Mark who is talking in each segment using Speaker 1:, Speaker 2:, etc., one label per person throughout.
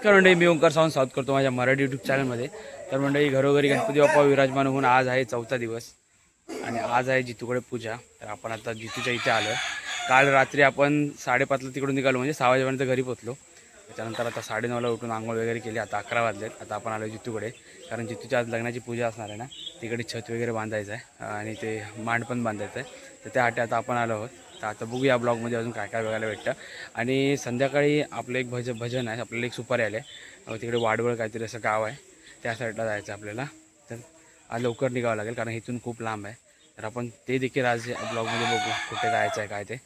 Speaker 1: नमस्कार मंडळी मी ओंकार सावंत स्वागत करतो माझ्या मराठी यूट्यूब चॅनलमध्ये तर मंडळी घरोघरी गणपती बाप्पा विराजमान होऊन आज आहे चौथा दिवस आणि आज आहे जितूकडे पूजा. तर आपण आता जितूच्या इथे आलो काल रात्री आपण साडेपाचला तिकडून निघालो म्हणजे सहा वाजेपर्यंत घरी पोचलो त्याच्यानंतर आता साडेनऊला उठून आंघोळ वगैरे केली आता अकरा वाजलेत. आता आपण आलो जितूकडे. कारण जितूच्या आज लग्नाची पूजा असणार आहे ना तिकडे छत वगैरे बांधायचं आहे आणि ते मांड पण बांधायचं आहे. तर त्यासाठी आता आपण आलो आहोत. तर आता बघू या ब्लॉगमध्ये अजून काय काय बघायला भेटतं. आणि संध्याकाळी आपलं एक भज भजन आहे आपल्याला एक सुपारी आले तिकडे वाडवळ काहीतरी असं गाव आहे. त्या साईडला जायचं आहे आपल्याला. तर आज लवकर निघावं लागेल कारण इथून खूप लांब आहे. तर आपण ते देखील आज ब्लॉगमध्ये बघू कुठे जायचं आहे काय ते.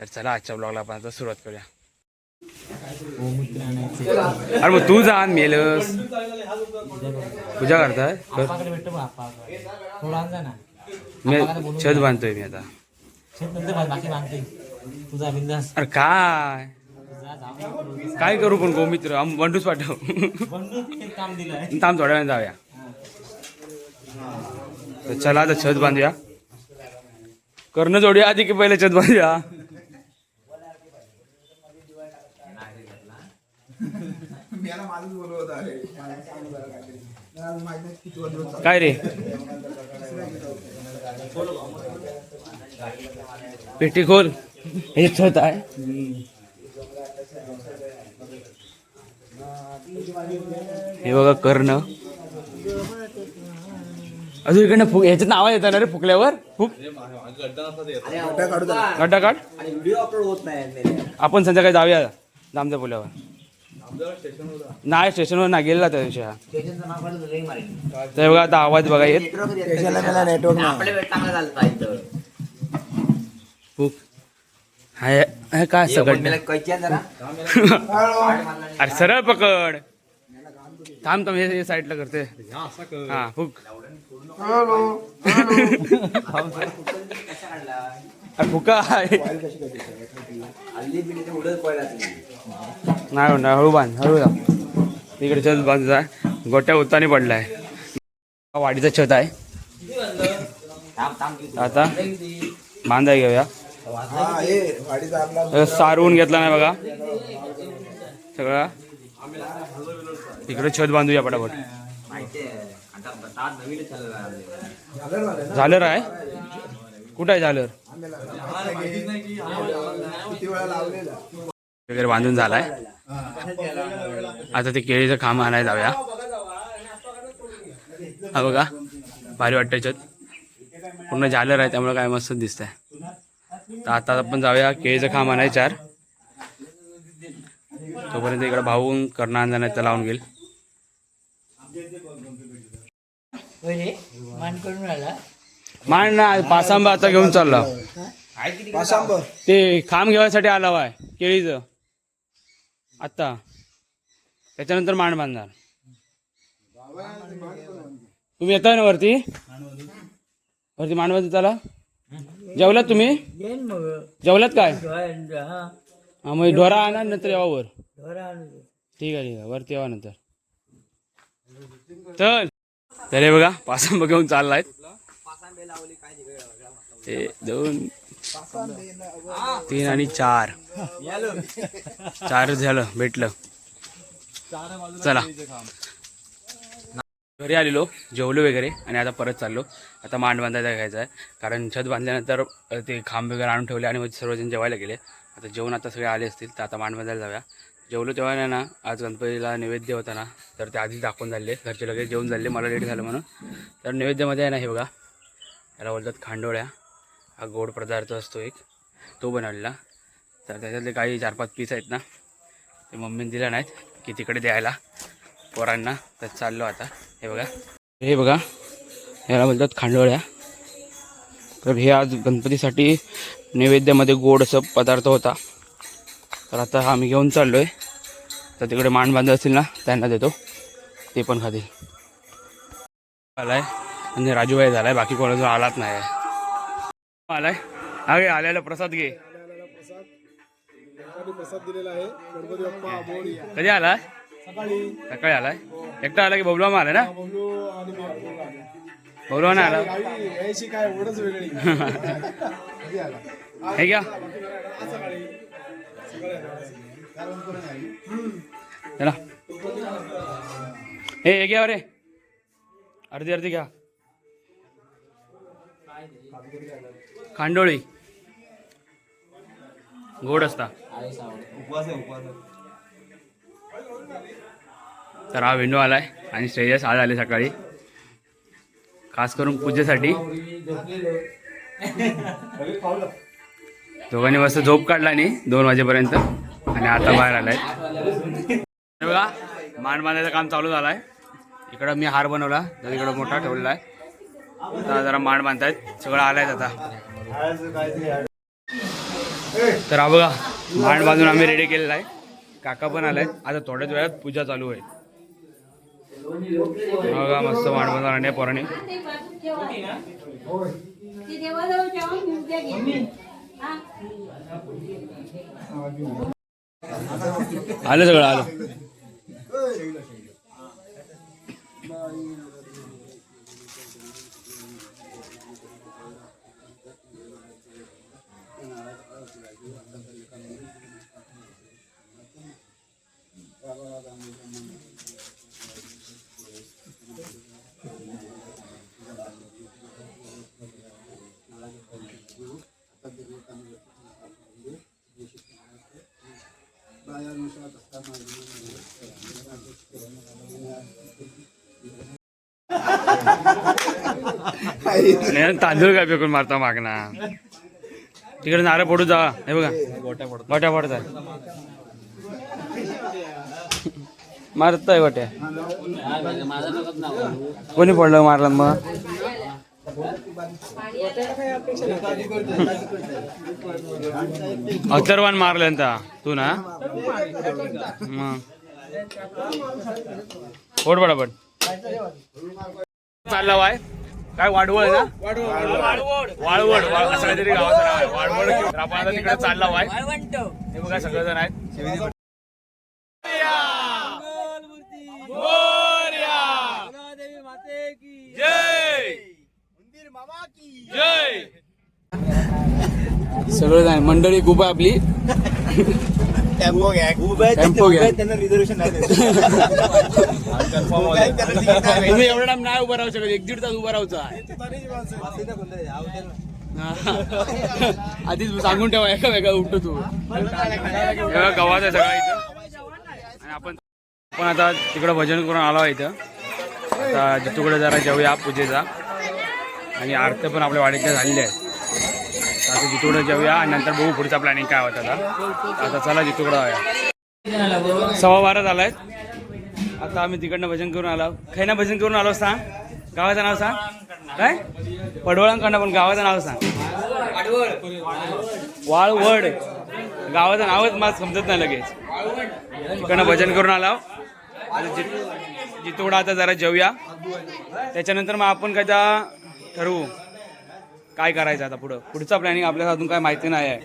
Speaker 1: तर चला आजच्या ब्लॉगला आपण आता सुरुवात करूया. अरे मग तू जा मेलस पूजा करताय? छत बांधतोय मी आता.
Speaker 2: बाकी तुझा बिंदास
Speaker 1: अरे काय? काय करू पण गोमित्र बंडूच पाठव
Speaker 2: काम
Speaker 1: थांब थोड्या वेळाने जाऊया. तर चला आता छत बांधूया. करणं जोडूया आधी की पहिले छत बांधूया? काय रे? पेटी खोल. हे छत आहे. हे बघा कर्ण. अजून इकडनं फुक ह्याच्यात नाव येतात ना रे फुकल्यावर? फुक.
Speaker 3: गड्डा काढू.
Speaker 4: होत
Speaker 1: आपण संध्याकाळी जाऊया जामच्या पुलावर. नाही स्टेशनवर ना गेलेला त्या दिवशी हा.
Speaker 4: स्टेशनचं नाव काढून लई मारेल
Speaker 1: तर बघा आता आवाज बघा येत.
Speaker 4: नेटवर्क
Speaker 1: हाय हे काय सगळं? अरे सरळ पकड. थांब थांब हे साईडला करते. हा फुक अरे फुका आहे नाही होणार हळू बांध हळू जा. तिकडे छत बांधचा गोट्या उतानी पडलाय. वाडीचं छत आहे.
Speaker 4: थांब थांब. की
Speaker 1: आता बांधाय घेऊया. सारवून घेतला नाही बघा. सगळा. तिकडे छत बांधूया पटापट.
Speaker 3: झालं
Speaker 1: आहे कुठं आहे झालर
Speaker 3: किती वेळा लावलेला?
Speaker 1: वगैरे बांधून झालाय. आता ते केळीचं खांब आणायला जाऊया. हा बघा. भारी वाटतं छत. पूर्ण झालर आहे त्यामुळे काय मस्त दिसतंय. तर आता आपण जाऊया केळीचं खांब आणाय चार तोपर्यंत इकडे भाऊ करणं आणला नाही तर लावून घेईल.
Speaker 2: मान करून राहिला
Speaker 1: मान ना पासांबा आता घेऊन चालला.
Speaker 3: पासांब.
Speaker 1: ते खांब घेवायसाठी आला वाय केळीचं. आत्ता त्याच्यानंतर मांड बांधणार. तुम्ही येताय ना वरती? वरती मांड बांधत आला जेवलात तुम्ही? जेवलात काय? हा. मग ढोरा आणा नंतर यावा वर. ठीक आहे ठीक आहे. वरती यावा नंतर. चल तर हे बघा पासांब घेऊन चाललाय. ते दोन तीन आणि चार. चार झालं भेटलं. चला. घरी आलेलो जेवलो वगैरे आणि आता परत चाललो. आता मांड बांधायचा घ्यायचा आहे. कारण छत बांधल्यानंतर ते खांब वगैरे आणून ठेवले आणि मग सर्वजण जेवायला गेले. आता जेवण आता सगळे आले असतील तर आता मांड बांधायला जाऊया. जेवलो तेव्हा नाही ना आज गणपतीला नैवेद्य होता ना तर ते आधीच दाखवून झाले. घरचे लगेच जेवून झाले मला लेट झालं म्हणून. तर नैवेद्यामध्ये आहे ना हे बघा. त्याला बोलतात खांडोळ्या. हा गोड पदार्थ असतो एक. तो बनवलेला. तर त्याच्यातले काही चार पाच पीस आहेत ना ते मम्मीने दिल्या नाहीत की तिकडे द्यायला. पोरांना. तर चाललो आता. हे बघा. हे बघा. याला बोलतात खांडोळ्या. तर हे आज गणपतीसाठी नैवेद्यामध्ये गोड असं पदार्थ होता. तर आता आम्ही घेऊन चाललो आहे तर तिकडे मान बांधत असतील ना त्यांना देतो. ते पण खातील. आलाय. म्हणजे राजूबाई झालाय. बाकी कोणाचा आलाच नाही आहे आलाय हा घे. आल्याला प्रसाद. घे
Speaker 3: आहे.
Speaker 1: कधी आलाय?
Speaker 3: सकाळी.
Speaker 1: सकाळी आलाय? एकटा आला की बबलुमा आलाय ना?
Speaker 3: बबलू आपण आलो.
Speaker 1: आला?
Speaker 3: आला?
Speaker 1: हे घ्या.
Speaker 3: आज सकाळी. सकाळी आला. कारण कोण नाही.
Speaker 1: चला. हे हे घ्या रे. अर्धी अर्धी घ्या. खांडोळी. गोड असता.
Speaker 3: उपवास आहे उपवास आहे.
Speaker 1: तर हा विंडो आलाय आणि श्रेयस आज आले सकाळी. खास करून पूजेसाठी. दोघांनी मस्त झोप काढला आणि दोन वाजेपर्यंत आणि आता बाहेर आलाय. बघा मान बांधायचं काम चालू झालंय. इकडं मी हार बनवला तर इकडं मोठा ठेवलेला आहे. आता जरा मांड बांधतायत. सगळं आलायच आता. तर हा बघा मांड बांधून आम्ही रेडी केलेला आहे. काका पण आलाय आता थोड्याच वेळात पूजा चालू आहे बघा मस्त मांड आणि
Speaker 5: पोराणी
Speaker 1: आलं सगळं आलं. तांदूळ काय फेकून मारता मागना तिकडे नारळ पडू जा. हे बघा. गोट्या पडतात. मारत आहे मारताय कोणी पडलं मारलं मग? अथर्वान मारलं तू ना? मग. पोट पडापट चालला वाय. काय वाडवळ ना? वाळवड. वाळ- असं काहीतरी गावाचं नाव आहे. वाळवड तिकडे चालला वाय. हे बघा सगळेजण आहेत. सगळं जाण मंडळी खूप आहे आपली.
Speaker 3: टेम्पो घ्या.
Speaker 1: तुम्ही एवढा टाइम नाही उभा राहू शकत एक दीड तास उभा राहूचा आधीच सांगून ठेवा एका वेगळा उठतो तू. आहे सगळा इथं. आणि आपण आपण आता तिकडं भजन करून आलो इथं. आता जितूकडे जरा जेवूया पूजेचा. आणि आरत्या पण आपल्या वाडीच्या झालेल्या आहेत आता जितूकडे जाऊया आणि नंतर बघू पुढचा प्लॅनिंग काय होता आता. आता चला जितूकडे जाऊया. सव्वा बारा आहेत आता आम्ही तिकडनं भजन करून आलो. खैना भजन करून आलो सांग. गावाचं नाव सांग. काय? पडवळांकडनं पण गावाचं नाव सांग. वाळवड. गावाचं नावच मला समजत नाही लगेच. तिकडनं भजन करून आलो. आता जित जितोडा आता जरा जेवूया त्याच्यानंतर मग आपण काय ठरवू. काय करायचं आता पुढं? पुढचा प्लॅनिंग आपल्याला अजून काय माहिती नाही आहे.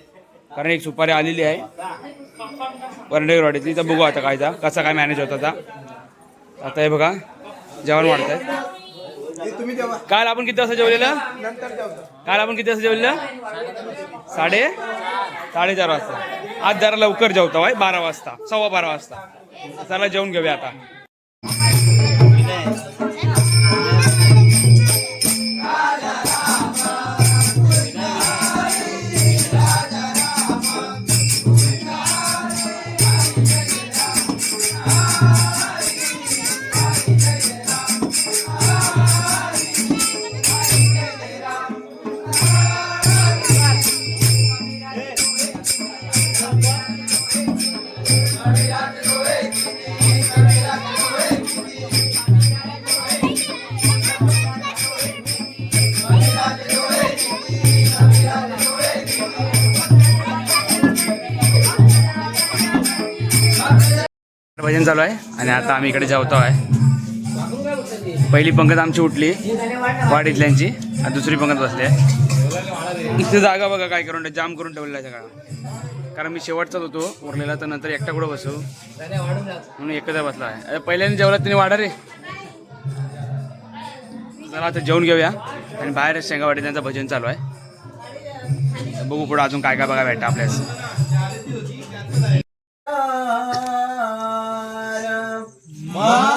Speaker 1: कारण एक सुपारी आलेली आहे. वरंडेवाडीची तर बघू आता कायदा कसा काय मॅनेज होता आता आता हे बघा जेवण वाढत
Speaker 3: आहे तुम्ही
Speaker 1: काल आपण किती वाजता जेवलेलं? काल आपण किती वाजता जेवलेलं? साडे साडेचार वाजता. आज जरा लवकर जेवतो आहे बारा वाजता सव्वा बारा वाजता. चला जेवून घेऊया आता. भजन चालू आहे आणि आता आम्ही इकडे जेवतो आहे. पहिली पंगत आमची उठली वाडीतल्यांची आणि दुसरी पंगत बसली आहे. इथे जागा बघा काय करून ठेव- जाम करून ठेवलेला आहे सगळा. कारण मी शेवटचाच होतो उरलेला तर नंतर एकटा कुठं बसू? म्हणून एकच बसला आहे. अरे पहिल्यांदा जेवला तिने वाढा रे. चला आता जेवून घेऊया. आणि बाहेर शेंगावाडी त्यांचं भजन चालू आहे. बघू पुढं अजून काय काय बघा भेटतं आपल्यास.
Speaker 2: 와.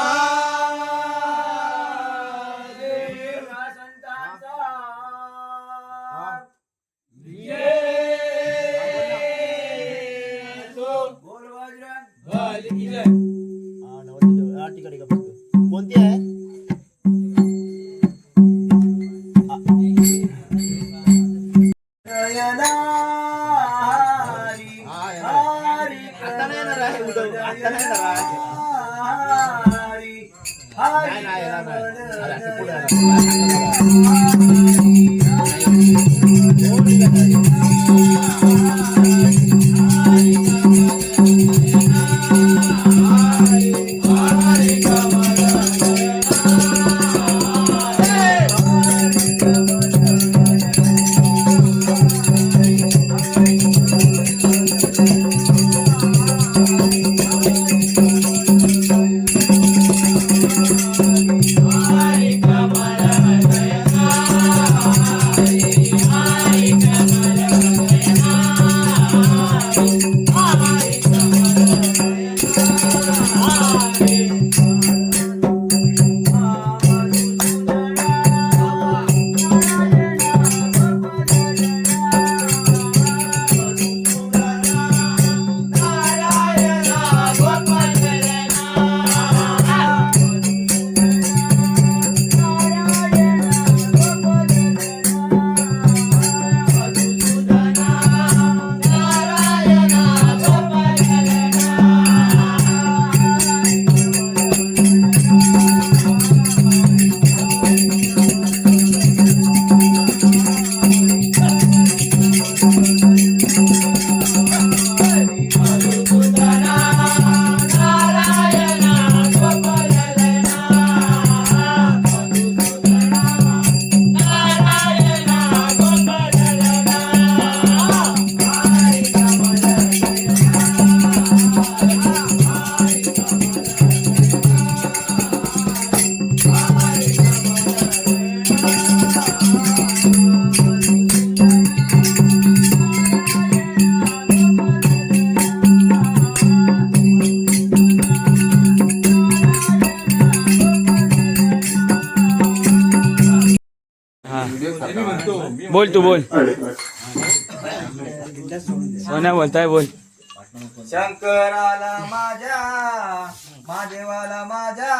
Speaker 2: बोल तू बोल. सोन्या बोलताय बोल.
Speaker 3: शंकराला माझ्या महादेवाला माझ्या.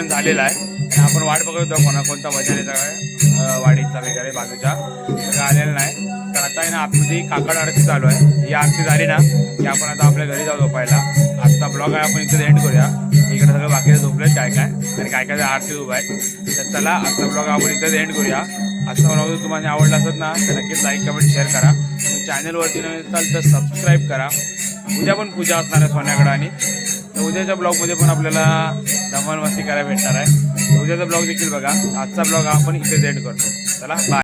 Speaker 1: भजन झालेलं आहे. आपण वाट बघत होतो कोणा कोणता भजन येतं काय वाडीचा वगैरे बाजूच्या. आलेला नाही. तर आता आहे ना आपली काकड आरती चालू आहे. ही आरती झाली ना की आपण आता आपल्या घरी जाऊ झोपायला. आजचा ब्लॉग आहे आपण इकडे एंड करूया. इकडे सगळं बाकीचं झोपले काय काय. आणि काय काय आरती उभा आहे. तर चला आजचा ब्लॉग आपण इथेच एंड करूया. आजचा ब्लॉग जर तुम्हाला आवडला असेल ना तर नक्कीच लाईक कमेंट शेअर करा. चॅनलवरती नवीन असाल तर सबस्क्राईब करा. उद्या पण पूजा असणार आहे सोन्याकडं आणि. तर उद्याच्या ब्लॉगमध्ये पण आपल्याला धमाल मस्ती करायला भेटणार आहे. उद्याचा ब्लॉग देखील बघा. आजचा ब्लॉग आपण इथे एंड करतो. चला बाय